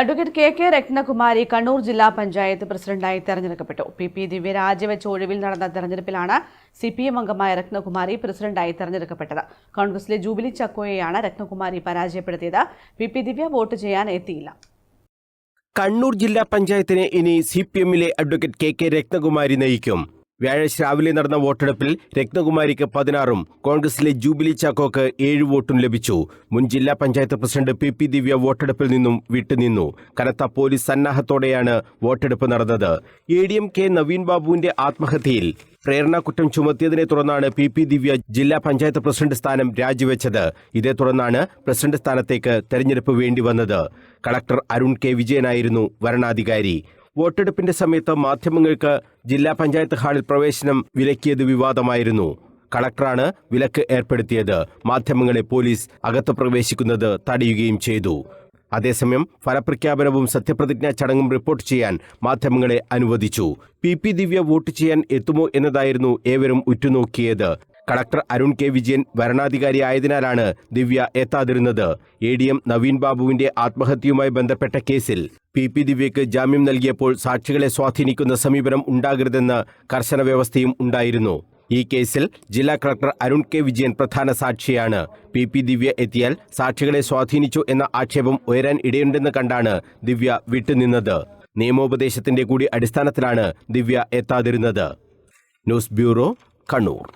Advocate K K Ratnakumari Kannur ജില്ലാ പഞ്ചായത്ത് പ്രസിഡന്റായി തെരഞ്ഞെടുക്കപ്പെട്ടു. പി പി ദിവ്യ രാജിവെച്ച ഒഴിവിൽ നടന്ന തെരഞ്ഞെടുപ്പിലാണ് സി പി എം അംഗമായ രത്നകുമാരി പ്രസിഡന്റായി തെരഞ്ഞെടുക്കപ്പെട്ടത്. കോൺഗ്രസിലെ ജൂബിലി ചക്കോയെയാണ് രത്നകുമാരി പരാജയപ്പെടുത്തിയത്. പി പി ദിവ്യ വോട്ട് ചെയ്യാൻ എത്തിയില്ല. കണ്ണൂർ ജില്ലാ പഞ്ചായത്തിനെ ഇനി സി പി എമ്മിലെ അഡ്വക്കേറ്റ് കെ കെ രത്നകുമാരി നയിക്കും. വ്യാഴാഴ്ച രാവിലെ നടന്ന വോട്ടെടുപ്പിൽ രത്നകുമാരിക്ക് പതിനാറും കോൺഗ്രസിലെ ജൂബിലി ചാക്കോക്ക് ഏഴ് വോട്ടും ലഭിച്ചു. മുൻ ജില്ലാ panchayat president P P Divya വോട്ടെടുപ്പിൽ നിന്നും വിട്ടുനിന്നു. കനത്ത പോലീസ് സന്നാഹത്തോടെയാണ് വോട്ടെടുപ്പ് നടന്നത്. A D M K Naveen ബാബുവിന്റെ ആത്മഹത്യയിൽ പ്രേരണാകുറ്റം ചുമത്തിയതിനെ തുടർന്നാണ് പി പി ദിവ്യ ജില്ലാ പഞ്ചായത്ത് പ്രസിഡന്റ് സ്ഥാനം രാജിവെച്ചത്. ഇതേ തുടർന്നാണ് പ്രസിഡന്റ് സ്ഥാനത്തേക്ക് തെരഞ്ഞെടുപ്പ് വേണ്ടി വന്നത് കളക്ടർ അരുൺ കെ വിജയനായിരുന്നു വരണാധികാരി. വോട്ടെടുപ്പിന്റെ സമയത്ത് മാധ്യമങ്ങൾക്ക് ജില്ലാ പഞ്ചായത്ത് ഹാളിൽ പ്രവേശനം വിലക്കിയത് വിവാദമായിരുന്നു. കളക്ടറാണ് വിലക്ക് ഏർപ്പെടുത്തിയത്. മാധ്യമങ്ങളെ പോലീസ് അകത്ത് പ്രവേശിക്കുന്നത് തടയുകയും ചെയ്തു. അതേസമയം ഫലപ്രഖ്യാപനവും സത്യപ്രതിജ്ഞാ ചടങ്ങും റിപ്പോർട്ട് ചെയ്യാൻ മാധ്യമങ്ങളെ അനുവദിച്ചു. പി. പി. ദിവ്യ വോട്ട് ചെയ്യാൻ എത്തുമോ എന്നതായിരുന്നു ഏവരും ഉറ്റുനോക്കിയത്. കളക്ടർ അരുൺ കെ വിജയൻ വരണാധികാരി ആയതിനാലാണ് ദിവ്യ എത്താതിരുന്നത്. എ ഡി എം നവീൻ ബാബുവിന്റെ ആത്മഹത്യയുമായി ബന്ധപ്പെട്ട കേസിൽ പി പി ദിവ്യയ്ക്ക് ജാമ്യം നൽകിയപ്പോൾ സാക്ഷികളെ സ്വാധീനിക്കുന്ന സമീപനം ഉണ്ടാകരുതെന്ന് കർശന വ്യവസ്ഥയും ഉണ്ടായിരുന്നു. ഈ കേസിൽ ജില്ലാ കളക്ടർ അരുൺ കെ വിജയൻ പ്രധാന സാക്ഷിയാണ്. പി പി ദിവ്യ എത്തിയാൽ സാക്ഷികളെ സ്വാധീനിച്ചു എന്ന ആക്ഷേപം ഉയരാൻ ഇടയുണ്ടെന്ന് കണ്ടാണ് ദിവ്യ വിട്ടുനിന്നത്. നിയമോപദേശത്തിന്റെ കൂടി അടിസ്ഥാനത്തിലാണ് ദിവ്യ എത്താതിരുന്നത്. News bureau Kannur.